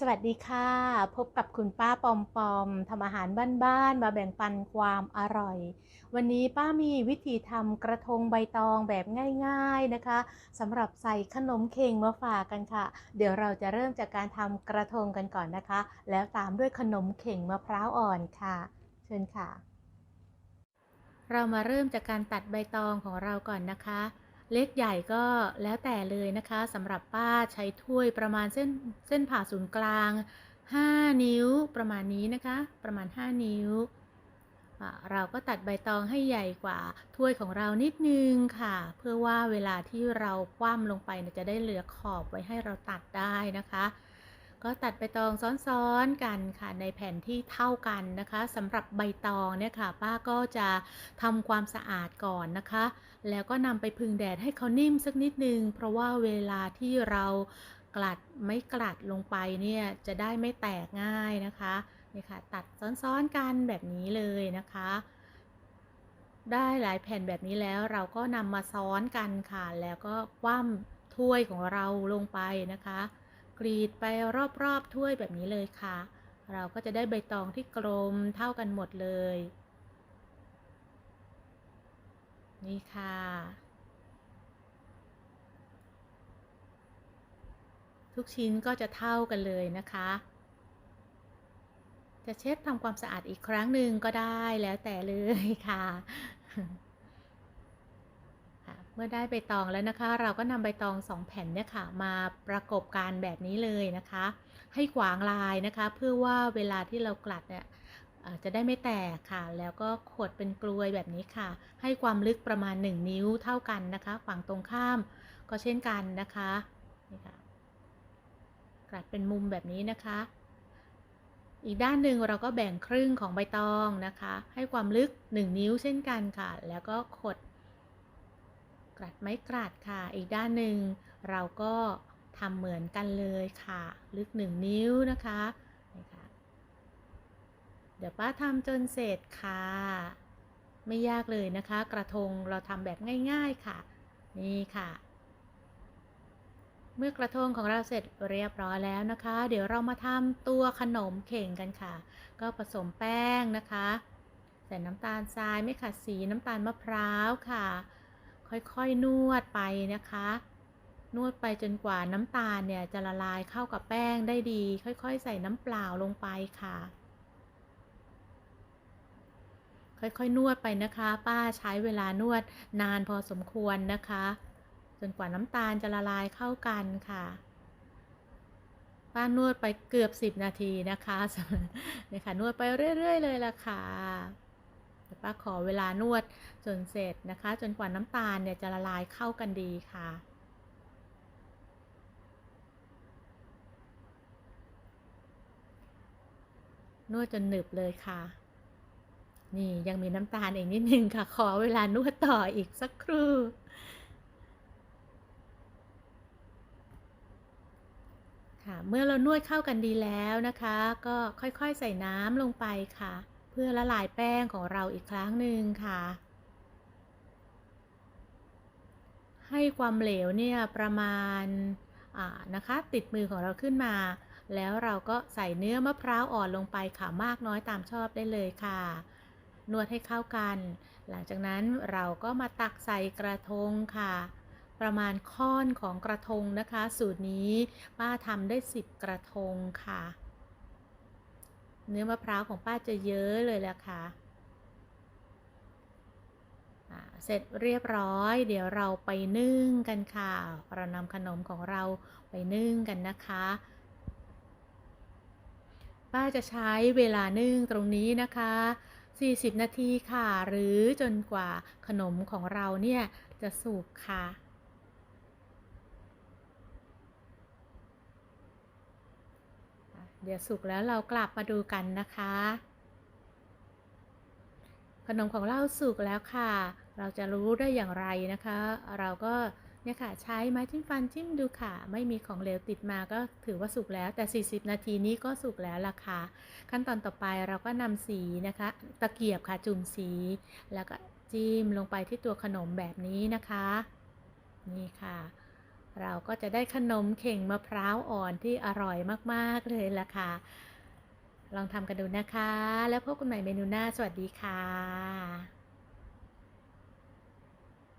สวัสดีค่ะ พบกับคุณป้าปอมปอมทำอาหารบ้านๆมาแบ่งปันความอร่อย วันนี้ป้ามีวิธีทำกระทงใบตองแบบง่าย ๆนะคะสำหรับใส่ขนมเค้งมาฝากกันค่ะ เดี๋ยวเราจะเริ่มจากการทำกระทงกันก่อนนะคะ แล้วตามด้วยขนมเข่งมะพร้าวอ่อนค่ะ เชิญค่ะ เรามาเริ่มจากการตัดใบตองของเราก่อนนะคะ เล็กใหญ่ก็แล้วแต่เลยนะคะสำหรับป้าใช้ถ้วยประมาณเส้นเส้นผ่าศูนย์กลาง 5 นิ้วประมาณนี้นะคะ ประมาณ 5 นิ้ว เราก็ตัดใบตองให้ใหญ่กว่าถ้วยของเรานิดนึงค่ะ เพื่อว่าเวลาที่เราคว่ำลงไปจะได้เหลือขอบไว้ให้เราตัดได้นะคะ ก็ตัดใบตองซ้อนๆกันค่ะในแผ่นที่เท่ากันนะคะสำหรับใบตองเนี่ยค่ะ ป้าก็จะทำความสะอาดก่อนนะคะ แล้วก็นำไปพึ่งแดดให้เขานิ่มสักนิดนึง เพราะว่าเวลาที่เรากลัดไม่กลัดลงไปเนี่ยจะได้ไม่แตกง่ายนะคะนี่ค่ะตัดซ้อนๆกันแบบนี้เลยนะคะ ได้หลายแผ่นแบบนี้แล้วเราก็นำมาซ้อนกันค่ะ แล้วก็คว่ำถ้วยของเราลงไปนะคะ กรีดไปรอบๆถ้วยแบบนี้เลยค่ะ เราก็จะได้ใบตองที่กลมเท่ากันหมดเลย นี่ค่ะทุกชิ้นก็จะเท่ากันเลยนะคะ จะเช็ดทำความสะอาดอีกครั้งหนึ่งก็ได้แล้วแต่เลยค่ะ มื่อได้ใบตองแล้วนะคะ เราก็นำใบตองสองแผ่นเนี่ยค่ะ มาประกบกันแบบนี้เลยนะคะ ให้ขวางลายนะคะ เพื่อว่าเวลาที่เรากลัดเนี่ยจะได้ไม่แตกค่ะ แล้วก็ขดเป็นกลวยแบบนี้ค่ะ ให้ความลึกประมาณ 1 นิ้วเท่ากันนะคะ ฝั่งตรงข้ามก็เช่นกันนะคะนี่ค่ะกลัดเป็นมุมแบบนี้นะคะ อีกด้านหนึ่งเราก็แบ่งครึ่งของใบตองนะคะ ให้ความลึก 1 นิ้วเช่นกันค่ะ แล้วก็ขด ลัดไม้กลัดค่ะ อีกด้านหนึ่งเราก็ทำเหมือนกันเลยค่ะ ลึก1นิ้วนะคะนี่ค่ะเดี๋ยวป้าทำจนเสร็จค่ะ ไม่ยากเลยนะคะ กระทงเราทำแบบง่าย ๆค่ะ นี่ค่ะ เมื่อกระทงของเราเสร็จเรียบร้อยแล้วนะคะ เดี๋ยวเรามาทำตัวขนมเข่งกันค่ะ ก็ผสมแป้งนะคะ ใส่น้ำตาลทรายไม่ขัดสีน้ำตาลมะพร้าวค่ะ ค่อยๆนวดไปนะคะ นวดไปจนกว่าน้ำตาลเนี่ยจะละลายเข้ากับแป้งได้ดี ค่อยๆ ใส่น้ำเปล่าลงไปค่ะ ค่อยๆ นวดไปนะคะ ป้าใช้เวลานวดนานพอสมควรนะคะ จนกว่าน้ำตาลจะละลายเข้ากันค่ะป้านวดไปเกือบ 10 นาทีนะคะนี่ค่ะนวดไปเรื่อย ๆ เลยล่ะค่ะ ป้าขอเวลานวดจนเสร็จนะคะ จนกว่าน้ำตาลเนี่ยจะละลายเข้ากันดีค่ะนวดจนหนึบเลยค่ะ นี่ยังมีน้ำตาลอีกนิดนึงค่ะ ขอเวลานวดต่ออีกสักครู่ ค่ะ เมื่อเรานวดเข้ากันดีแล้วนะคะ ก็ค่อยๆใส่น้ำลงไปค่ะ เพื่อละลายแป้งของเราอีกครั้งหนึ่งค่ะ ให้ความเหลวเนี่ยประมาณนะคะติดมือของเราขึ้นมา แล้วเราก็ใส่เนื้อมะพร้าวอ่อนลงไปค่ะมากน้อยตามชอบได้เลยค่ะ นวดให้เข้ากัน หลังจากนั้นเราก็มาตักใส่กระทงค่ะ ประมาณค่อนของกระทงนะคะ สูตรนี้ป้าทำได้ 10 กระทงค่ะ เนื้อมะพร้าวของป้าจะเยอะเลยแหละค่ะเสร็จเรียบร้อย เดี๋ยวเราไปนึ่งกันค่ะ เรานำขนมของเราไปนึ่งกันนะคะ ป้าจะใช้เวลานึ่งตรงนี้นะคะ 40 นาทีค่ะ หรือจนกว่าขนมของเราเนี่ยจะสุกค่ะ เดี๋ยวสุกแล้วเรากลับมาดูกันนะคะ ขนมของเราสุกแล้วค่ะ เราจะรู้ได้อย่างไรนะคะ เราก็เนี่ยค่ะใช้ไม้จิ้มฟันจิ้มดูค่ะ ไม่มีของเหลวติดมาก็ถือว่าสุกแล้วแต่ 40 นาทีนี้ก็สุกแล้วล่ะค่ะ ขั้นตอนต่อไปเราก็นำสีนะคะ ตะเกียบค่ะจุ่มสี แล้วก็จิ้มลงไปที่ตัวขนมแบบนี้นะคะ นี่ค่ะ เราก็จะได้ขนมเข่งมะพร้าวอ่อนที่อร่อยมาก ๆ เลยล่ะค่ะ ลองทำกันดูนะคะ แล้วพบกันใหม่เมนูหน้า สวัสดีค่ะ